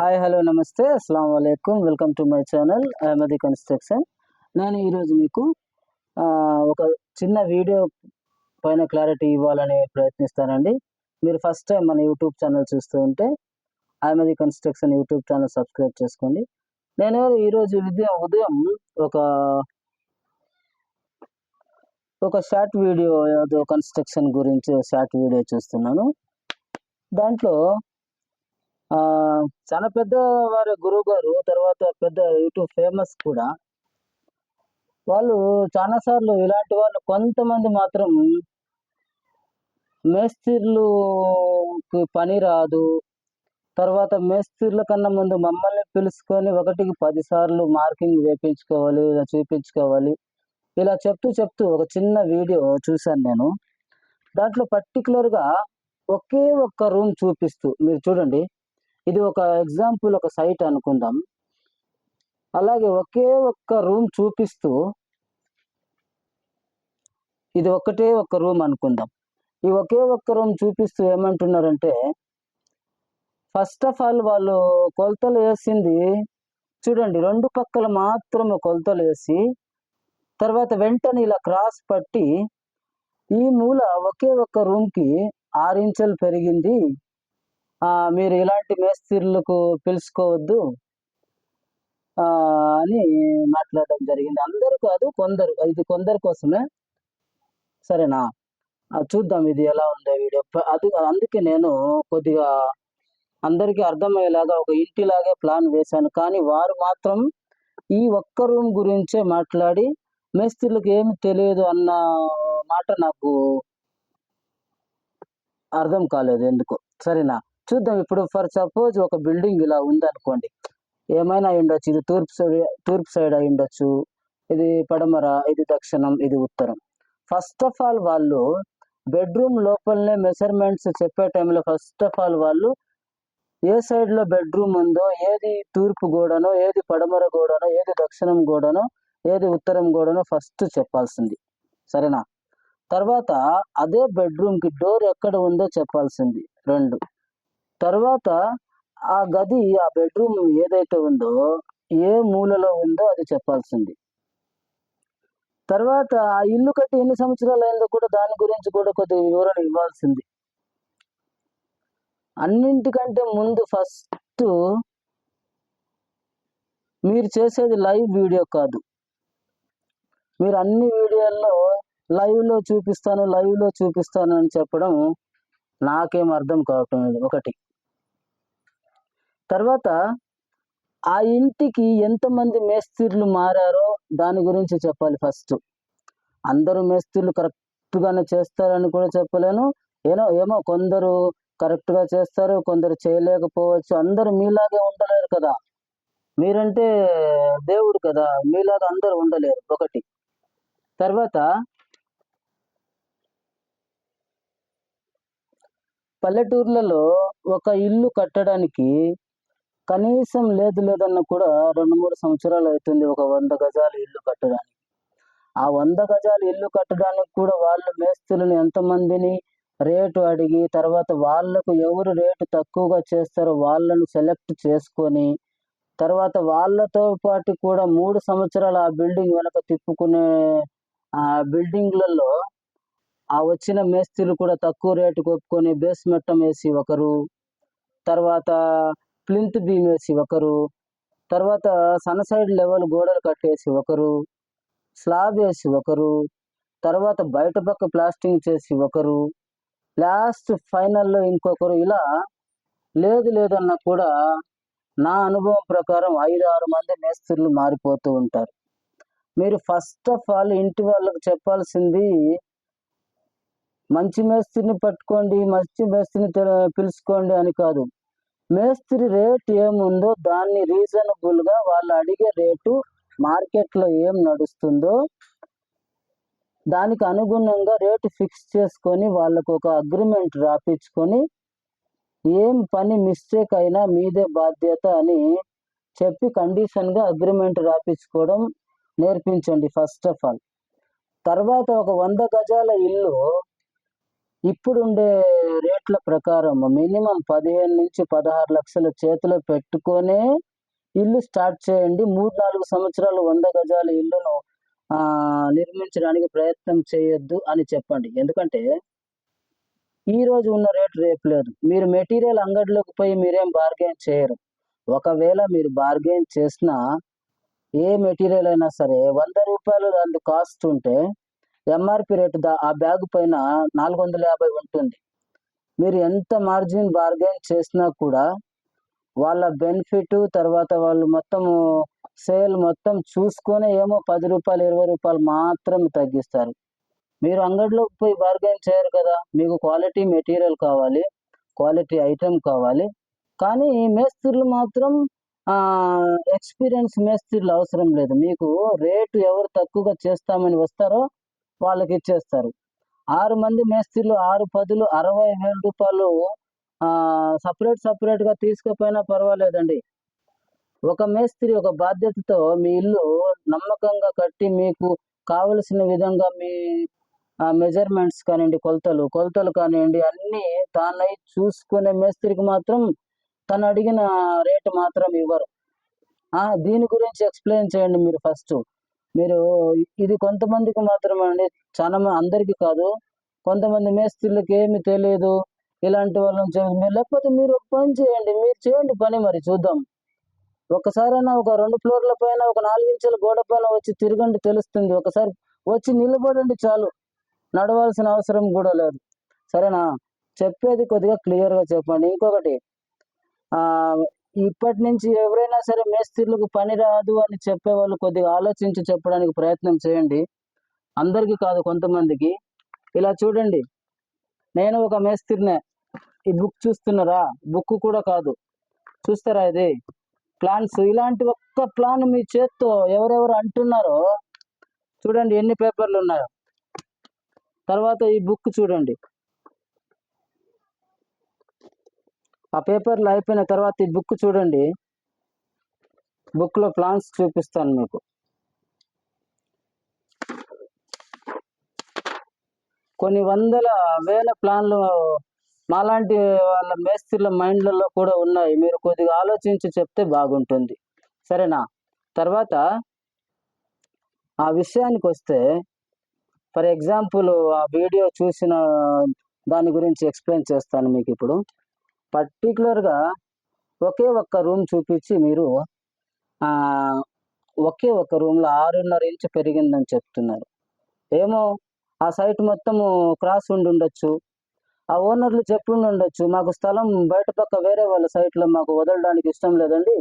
Hi hello నమస్తే. అస్సలం వాలేకుమ్ welcome to my channel. Ahmadi construction. నేను ఈరోజు మీకు ఒక చిన్న వీడియో పైన క్లారిటీ ఇవ్వాలని ప్రయత్నిస్తానండి. మీరు ఫస్ట్ టైం మన యూట్యూబ్ ఛానల్ చూస్తూ ఉంటే Ahmadi construction YouTube channel subscribe చేసుకోండి. నేను ఈరోజు ఉదయం ఉదయం ఒక ఒక షార్ట్ వీడియో ఏదో కన్స్ట్రక్షన్ గురించి షార్ట్ వీడియో చూస్తున్నాను. దాంట్లో చాలా పెద్ద వారి గురువు గారు తర్వాత పెద్ద యూట్యూబ్ ఫేమస్ కూడా. వాళ్ళు చాలా సార్లు ఇలాంటి వాళ్ళు కొంతమంది మాత్రం మేస్త్రీలకు పని రాదు. తర్వాత మేస్త్రీల కన్నా ముందు మమ్మల్ని పిలుచుకొని ఒకటికి పది సార్లు మార్కింగ్ వేపించుకోవాలి ఇలా చూపించుకోవాలి. ఇలా చెప్తూ చెప్తూ ఒక చిన్న వీడియో చూశాను నేను. దాంట్లో పర్టికులర్గా ఒకే ఒక్క రూమ్ చూపిస్తూ మీరు చూడండి. ఇది ఒక ఎగ్జాంపుల్ ఒక సైట్ అనుకుందాం. అలాగే ఒకే ఒక్క రూమ్ చూపిస్తూ ఇది ఒకటే ఒక్క రూమ్ అనుకుందాం. ఈ ఒకే ఒక్క రూమ్ చూపిస్తూ ఏమంటున్నారంటే ఫస్ట్ ఆఫ్ ఆల్ వాళ్ళు కొలతలు వేసింది చూడండి రెండు పక్కల మాత్రమే కొలతలు వేసి తర్వాత వెంటనే ఇలా క్రాస్ పట్టి ఈ మూల ఒకే ఒక్క రూమ్కి ఆరు ఇంచులు పెరిగింది. మీరు ఇలాంటి మేస్త్రీలకు పిలుచుకోవద్దు అని మాట్లాడడం జరిగింది. అందరూ కాదు కొందరు ఇది కొందరి కోసమే. సరేనా? చూద్దాం ఇది ఎలా ఉందో వీడియో. అది అందుకే నేను కొద్దిగా అందరికీ అర్థమయ్యేలాగా ఒక ఇంటిలాగే ప్లాన్ వేశాను. కానీ వారు మాత్రం ఈ ఒక్క రూమ్ గురించే మాట్లాడి మేస్త్రీలకు ఏమి తెలియదు అన్న మాట నాకు అర్థం కాలేదు ఎందుకు. సరేనా? చూద్దాం. ఇప్పుడు ఫర్ సపోజ్ ఒక బిల్డింగ్ ఇలా ఉందనుకోండి. ఏమైనా అయి ఉండొచ్చు. ఇది తూర్పు సైడ్ తూర్పు సైడ్ అయి ఉండొచ్చు. ఇది పడమర ఇది దక్షిణం ఇది ఉత్తరం. ఫస్ట్ ఆఫ్ ఆల్ వాళ్ళు బెడ్రూమ్ లోపలనే మెజర్మెంట్స్ చెప్పే టైంలో ఫస్ట్ ఆఫ్ ఆల్ వాళ్ళు ఏ సైడ్లో బెడ్రూమ్ ఉందో ఏది తూర్పు గోడనో ఏది పడమర గోడనో ఏది దక్షిణం గోడనో ఏది ఉత్తరం గోడనో ఫస్ట్ చెప్పాల్సింది. సరేనా? తర్వాత అదే బెడ్రూమ్కి డోర్ ఎక్కడ ఉందో చెప్పాల్సింది. రెండు. తర్వాత ఆ గది ఆ బెడ్రూమ్ ఏదైతే ఉందో ఏ మూలలో ఉందో అది చెప్పాల్సింది. తర్వాత ఆ ఇల్లు కట్టి ఎన్ని సంవత్సరాలు అయిందో కూడా దాని గురించి కూడా కొద్దిగా వివరణ ఇవ్వాల్సింది. అన్నింటికంటే ముందు ఫస్ట్ మీరు చేసేది లైవ్ వీడియో కాదు. మీరు అన్ని వీడియోల్లో లైవ్లో చూపిస్తాను లైవ్లో చూపిస్తాను అని చెప్పడం నాకేం అర్థం కావటం లేదు. ఒకటి. తర్వాత ఆ ఇంటికి ఎంతమంది మేస్త్రీలు మారారో దాని గురించి చెప్పాలి ఫస్ట్. అందరూ మేస్త్రీలు కరెక్ట్గానే చేస్తారని కూడా చెప్పలేను. ఏమో ఏమో కొందరు కరెక్ట్గా చేస్తారు కొందరు చేయలేకపోవచ్చు. అందరూ మీలాగే ఉండలేరు కదా. మీరంటే దేవుడు కదా. మీలాగా అందరూ ఉండలేరు. ఒకటి. తర్వాత పల్లెటూర్లలో ఒక ఇల్లు కట్టడానికి కనీసం లేదు లేదన్న కూడా రెండు మూడు సంవత్సరాలు అవుతుంది ఒక వంద గజాలు ఇల్లు కట్టడానికి. ఆ వంద గజాలు ఇల్లు కట్టడానికి కూడా వాళ్ళు మేస్తులను ఎంతమందిని రేటు అడిగి తర్వాత వాళ్ళకు ఎవరు రేటు తక్కువగా చేస్తారో వాళ్ళను సెలెక్ట్ చేసుకొని తర్వాత వాళ్ళతో పాటు కూడా మూడు సంవత్సరాలు ఆ బిల్డింగ్ వెనక తిప్పుకునే ఆ బిల్డింగ్లలో ఆ వచ్చిన మేస్త్రీలు కూడా తక్కువ రేటు ఒప్పుకొని బేస్ మెట్టం వేసి ఒకరు తర్వాత ప్లింత్ బీమ్ వేసి ఒకరు తర్వాత సన్ సైడ్ లెవెల్ గోడలు కట్టేసి ఒకరు స్లాబ్ వేసి ఒకరు తర్వాత బయట పక్క ప్లాస్టింగ్ చేసి ఒకరు లాస్ట్ ఫైనల్లో ఇంకొకరు ఇలా లేదు లేదన్నా కూడా నా అనుభవం ప్రకారం ఐదు ఆరు మంది మేస్త్రులు మారిపోతూ ఉంటారు. మీరు ఫస్ట్ ఆఫ్ ఆల్ ఇంటి వాళ్ళకు చెప్పాల్సింది మంచి మేస్త్రిని పట్టుకోండి మంచి మేస్త్రిని పిలుచుకోండి అని కాదు. మేస్త్రి రేట్ ఏముందో దాన్ని రీజనబుల్గా వాళ్ళు అడిగే రేటు మార్కెట్లో ఏం నడుస్తుందో దానికి అనుగుణంగా రేటు ఫిక్స్ చేసుకొని వాళ్ళకు ఒక అగ్రిమెంట్ రాపించుకొని ఏం పని మిస్టేక్ అయినా మీదే బాధ్యత అని చెప్పి కండిషన్గా అగ్రిమెంట్ రాపించుకోవడం నేర్పించండి ఫస్ట్ ఆఫ్ ఆల్ తర్వాత ఒక వంద గజాల ఇల్లు ఇప్పుడుండే రేట్ల ప్రకారం మినిమం పదిహేను నుంచి పదహారు లక్షల చేతిలో పెట్టుకొనే ఇల్లు స్టార్ట్ చేయండి. మూడు నాలుగు సంవత్సరాలు వంద గజాల ఇల్లును నిర్మించడానికి ప్రయత్నం చేయొద్దు అని చెప్పండి. ఎందుకంటే ఈ రోజు ఉన్న రేటు రేపు లేదు. మీరు మెటీరియల్ అంగడిలోకి పోయి మీరేం బార్గెన్ చేయరు. ఒకవేళ మీరు బార్గెన్ చేసినా ఏ మెటీరియల్ అయినా సరే వంద రూపాయలు దాని కాస్ట్ ఉంటే ఎంఆర్పి రేటు ఆ బ్యాగ్ పైన నాలుగు వందల యాభై ఉంటుంది. మీరు ఎంత మార్జిన్ బార్గెన్ చేసినా కూడా వాళ్ళ బెనిఫిట్ తర్వాత వాళ్ళు మొత్తం సేల్ మొత్తం చూసుకొని ఏమో పది రూపాయలు ఇరవై రూపాయలు మాత్రం తగ్గిస్తారు. మీరు అంగడిలోకి పోయి బార్గెన్ చేయరు కదా. మీకు క్వాలిటీ మెటీరియల్ కావాలి క్వాలిటీ ఐటెం కావాలి. కానీ మేస్త్రులు మాత్రం ఎక్స్పీరియన్స్ మేస్త్రులు అవసరం లేదు. మీకు రేటు ఎవరు తక్కువగా చేస్తామని వస్తారో వాళ్ళకి ఇచ్చేస్తారు ఆరు మంది మేస్త్రీలు ఆరు పదులు అరవై వేల రూపాయలు సపరేట్ సపరేట్గా తీసుకుపోయినా పర్వాలేదండి. ఒక మేస్త్రి ఒక బాధ్యతతో మీ ఇల్లు నమ్మకంగా కట్టి మీకు కావలసిన విధంగా మీ మెజర్మెంట్స్ కానివ్వండి కొలతలు కొలతలు కానివ్వండి అన్నీ తానై చూసుకునే మేస్త్రికి మాత్రం తను అడిగిన రేటు మాత్రం ఇవ్వరు. ఆ, దీని గురించి ఎక్స్ప్లెయిన్ చేయండి మీరు ఫస్ట్. మీరు ఇది కొంతమందికి మాత్రమే అండి. చాలా మ- అందరికీ కాదు. కొంతమంది మేస్త్రులకి ఏమి తెలియదు. ఇలాంటి వాళ్ళని మీరు లేకపోతే మీరు ఒక పని చేయండి. మీరు చేయండి పని మరి చూద్దాం. ఒకసారైనా ఒక రెండు ఫ్లోర్ల పైన ఒక నాలుగించెల గోడ పైన వచ్చి తిరగండి తెలుస్తుంది. ఒకసారి వచ్చి నిలబడండి చాలు. నడవాల్సిన అవసరం కూడా లేదు. సరేనా? చెప్పేది కొద్దిగా క్లియర్గా చెప్పండి. ఇంకొకటి ఇప్పటి నుంచి ఎవరైనా సరే మేస్త్రీలకు పని రాదు అని చెప్పేవాళ్ళు కొద్దిగా ఆలోచించి చెప్పడానికి ప్రయత్నం చేయండి. అందరికీ కాదు కొంతమందికి. ఇలా చూడండి. నేను ఒక మేస్త్రినే. ఈ బుక్ చూస్తున్నారా? బుక్ కూడా కాదు. చూస్తారా ఇది? ప్లాన్స్. ఇలాంటి ఒక్క ప్లాన్ మీ చేత్తో ఎవరెవరు అంటున్నారో చూడండి ఎన్ని పేపర్లు ఉన్నాయో. తర్వాత ఈ బుక్ చూడండి. ఆ పేపర్లు అయిపోయిన తర్వాత ఈ బుక్ చూడండి. బుక్లో ప్లాన్స్ చూపిస్తాను మీకు. కొన్ని వందల వేల ప్లాన్లు మాలాంటి వాళ్ళ మేస్త్రీల మైండ్లలో కూడా ఉన్నాయి. మీరు కొద్దిగా ఆలోచించి చెప్తే బాగుంటుంది. సరేనా? తర్వాత ఆ విషయానికి వస్తే ఫర్ ఎగ్జాంపుల్ ఆ వీడియో చూసిన దాని గురించి ఎక్స్ప్లెయిన్ చేస్తాను మీకు ఇప్పుడు. పర్టికులర్గా ఒకే ఒక్క రూమ్ చూపించి మీరు ఒకే ఒక్క రూమ్లో ఆరున్నర ఇంచు పెరిగిందని చెప్తున్నారు. ఏమో ఆ సైట్ మొత్తము క్రాస్ ఉండి ఉండొచ్చు ఆ ఓనర్లు చెప్పుండి ఉండొచ్చు మాకు స్థలం బయట పక్క వేరే వాళ్ళ సైట్లో మాకు వదలడానికి ఇష్టం లేదండి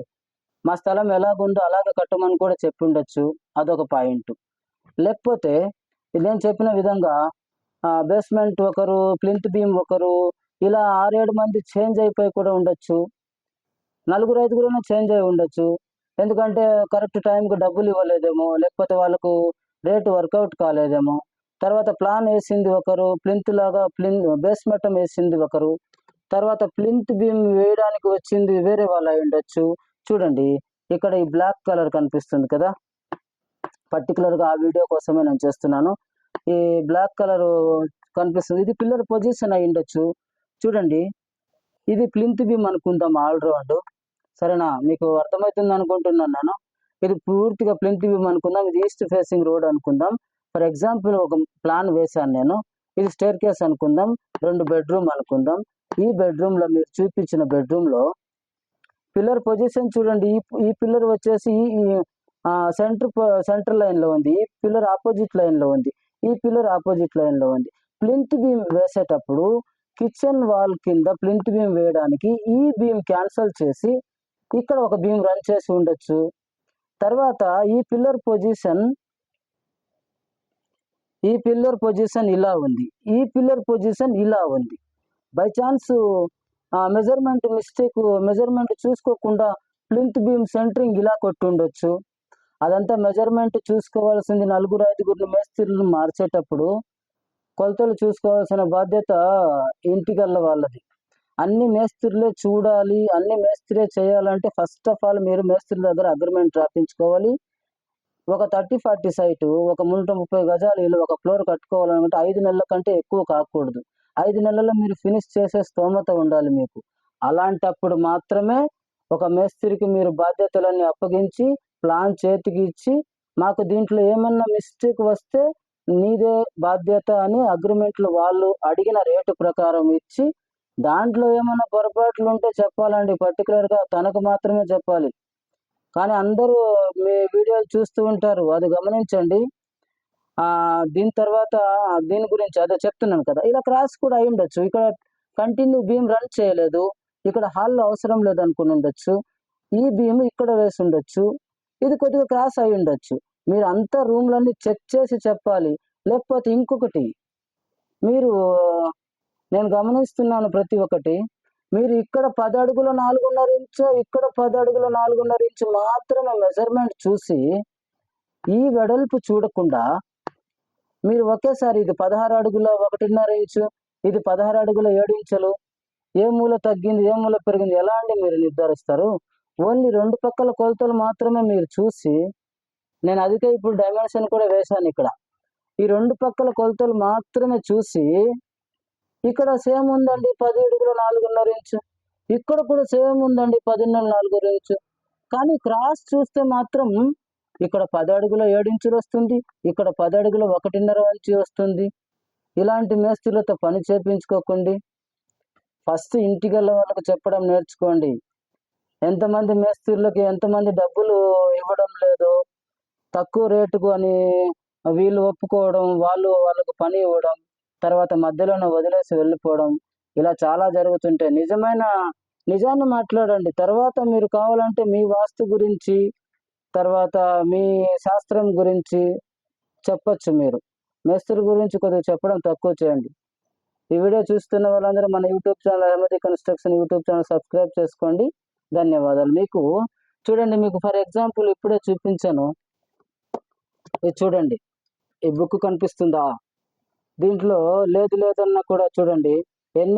మా స్థలం ఎలాగుందో అలాగే కట్టమని కూడా చెప్పిండొచ్చు అదొక పాయింట్. లేకపోతే నేను చెప్పిన విధంగా బేస్మెంట్ ఒకరు ప్లింత్ బీమ్ ఒకరు ఇలా ఆరేడు మంది చేంజ్ అయిపోయి కూడా ఉండొచ్చు. నలుగురు ఐదుగురునే చేంజ్ అయి ఉండొచ్చు. ఎందుకంటే కరెక్ట్ టైంకి డబ్బులు ఇవ్వలేదేమో లేకపోతే వాళ్ళకు రేటు వర్కౌట్ కాలేదేమో. తర్వాత ప్లాన్ వేసింది ఒకరు ప్లింత్ లాగా ప్లిన్ బేస్మెటం వేసింది ఒకరు. తర్వాత ప్లింత్ బీమ్ వేయడానికి వచ్చింది వేరే వాళ్ళు అయి ఉండొచ్చు. చూడండి ఇక్కడ ఈ బ్లాక్ కలర్ కనిపిస్తుంది కదా? పర్టికులర్గా ఆ వీడియో కోసమే నేను చేస్తున్నాను. ఈ బ్లాక్ కలర్ కనిపిస్తుంది. ఇది పిల్లర్ పొజిషన్ అయి ఉండొచ్చు. చూడండి. ఇది ప్లింత్ బీమ్ అనుకుందాం ఆల్ రౌండ్. సరేనా? మీకు అర్థమవుతుంది అనుకుంటున్నాను నేను. ఇది పూర్తిగా ప్లింత్ బీమ్ అనుకుందాం. ఇది ఈస్ట్ ఫేసింగ్ రోడ్ అనుకుందాం. ఫర్ ఎగ్జాంపుల్ ఒక ప్లాన్ వేశాను నేను. ఇది స్టేర్ కేస్ అనుకుందాం. రెండు బెడ్రూమ్ అనుకుందాం. ఈ బెడ్రూమ్లో మీరు చూపించిన బెడ్రూమ్లో పిల్లర్ పొజిషన్ చూడండి. ఈ ఈ పిల్లర్ వచ్చేసి ఈ సెంటర్ సెంటర్ లైన్లో ఉంది. ఈ పిల్లర్ ఆపోజిట్ లైన్లో ఉంది. ఈ పిల్లర్ ఆపోజిట్ లైన్లో ఉంది. ప్లింత్ బీమ్ వేసేటప్పుడు కిచెన్ వాల్ కింద ప్లింట్ బీమ్ వేయడానికి ఈ బీమ్ క్యాన్సల్ చేసి ఇక్కడ ఒక బీమ్ రన్ చేసి ఉండొచ్చు. తర్వాత ఈ పిల్లర్ పొజిషన్ ఈ పిల్లర్ పొజిషన్ ఇలా ఉంది. ఈ పిల్లర్ పొజిషన్ ఇలా ఉంది. By chance measurement mistake measurement చూసుకోకుండా ప్లింత్ బీమ్ సెంటరింగ్ ఇలా కొట్టుండొచ్చు. అదంతా మెజర్మెంట్ చూసుకోవాల్సింది నలుగురు ఐదుగురు మేస్త్రీలను మార్చేటప్పుడు కొలతలు చూసుకోవాల్సిన బాధ్యత ఇంటికల్ల వాళ్ళది. అన్ని మేస్త్రులే చూడాలి అన్ని మేస్త్రే చేయాలంటే ఫస్ట్ ఆఫ్ ఆల్ మీరు మేస్త్రి దగ్గర అగ్రిమెంట్ రాపించుకోవాలి. ఒక థర్టీ ఫార్టీ సైటు ఒక మున్నూట ముప్పై గజాలు ఇల్లు ఒక ఫ్లోర్ కట్టుకోవాలనుకుంటే ఐదు నెలల కంటే ఎక్కువ కాకూడదు. ఐదు నెలల్లో మీరు ఫినిష్ చేసే స్తోమత ఉండాలి మీకు. అలాంటప్పుడు మాత్రమే ఒక మేస్త్రికి మీరు బాధ్యతలన్నీ అప్పగించి ప్లాన్ చేతికి ఇచ్చి మాకు దీంట్లో ఏమన్నా మిస్టేక్ వస్తే నీదే బాధ్యత అని అగ్రిమెంట్లు వాళ్ళు అడిగిన రేటు ప్రకారం ఇచ్చి దాంట్లో ఏమైనా పొరపాట్లు ఉంటే చెప్పాలండి. పర్టికులర్గా తనకు మాత్రమే చెప్పాలి. కానీ అందరూ మీ వీడియోలు చూస్తూ ఉంటారు. అది గమనించండి. దీని తర్వాత దీని గురించి అదే చెప్తున్నాను కదా. ఇలా క్రాస్ కూడా అయి ఉండొచ్చు. ఇక్కడ కంటిన్యూ బీమ్ రన్ చేయలేదు. ఇక్కడ హాల్లో అవసరం లేదు అనుకుని ఉండొచ్చు. ఈ బీమ్ ఇక్కడ వేసి ఉండొచ్చు. ఇది కొద్దిగా క్రాస్ అయి ఉండొచ్చు. మీరు అంతా రూమ్లన్నీ చెక్ చేసి చెప్పాలి. లేకపోతే ఇంకొకటి మీరు నేను గమనిస్తున్నాను ప్రతి ఒక్కటి మీరు ఇక్కడ పది అడుగుల నాలుగున్నర ఇంచు ఇక్కడ పది అడుగుల నాలుగున్నర ఇంచు మాత్రమే మెజర్మెంట్ చూసి ఈ వెడల్పు చూడకుండా మీరు ఒకేసారి ఇది పదహారు అడుగుల ఒకటిన్నర ఇంచు ఇది పదహారు అడుగుల ఏడు ఇంచులు ఏ మూల తగ్గింది ఏ మూల పెరిగింది ఎలా అండి మీరు నిర్ధారిస్తారు? ఓన్లీ రెండు పక్కల కొలతలు మాత్రమే మీరు చూసి నేను అదికే ఇప్పుడు డైమెన్షన్ కూడా వేశాను ఇక్కడ. ఈ రెండు పక్కల కొలతలు మాత్రమే చూసి ఇక్కడ సేమ్ ఉందండి పది అడుగుల నాలుగున్నర ఇంచు. ఇక్కడ కూడా సేమ్ ఉందండి పదిన్నర నాలుగున్నర ఇంచు. కానీ క్రాస్ చూస్తే మాత్రం ఇక్కడ పది అడుగుల ఏడు ఇంచులు వస్తుంది ఇక్కడ పది అడుగుల ఒకటిన్నర ఇంచు వస్తుంది. ఇలాంటి మేస్త్రులతో పని చేపించుకోకండి. ఫస్ట్ ఇంటికెళ్ళ వాళ్ళకు చెప్పడం నేర్చుకోండి. ఎంతమంది మేస్త్రులకి ఎంతమంది డబ్బులు ఇవ్వడం లేదు. తక్కువ రేటుకు అని వీళ్ళు ఒప్పుకోవడం వాళ్ళు వాళ్ళకు పని ఇవ్వడం తర్వాత మధ్యలోనే వదిలేసి వెళ్ళిపోవడం ఇలా చాలా జరుగుతుంటాయి నిజమైన నిజాన్ని మాట్లాడండి. తర్వాత మీరు కావాలంటే మీ వాస్తు గురించి తర్వాత మీ శాస్త్రం గురించి చెప్పచ్చు మీరు. మేస్త్రి గురించి కొద్దిగా చెప్పడం తక్కువ చేయండి. ఈ వీడియో చూస్తున్న వాళ్ళందరూ మన YouTube channel Ahmadi construction YouTube channel subscribe చేసుకోండి. ధన్యవాదాలు. మీకు చూడండి మీకు ఫర్ ఎగ్జాంపుల్ ఇప్పుడే చూపించాను. ఇది చూడండి. ఈ బుక్ కనిపిస్తుందా? దీంట్లో లేదు లేదన్నా కూడా చూడండి. ఎన్ని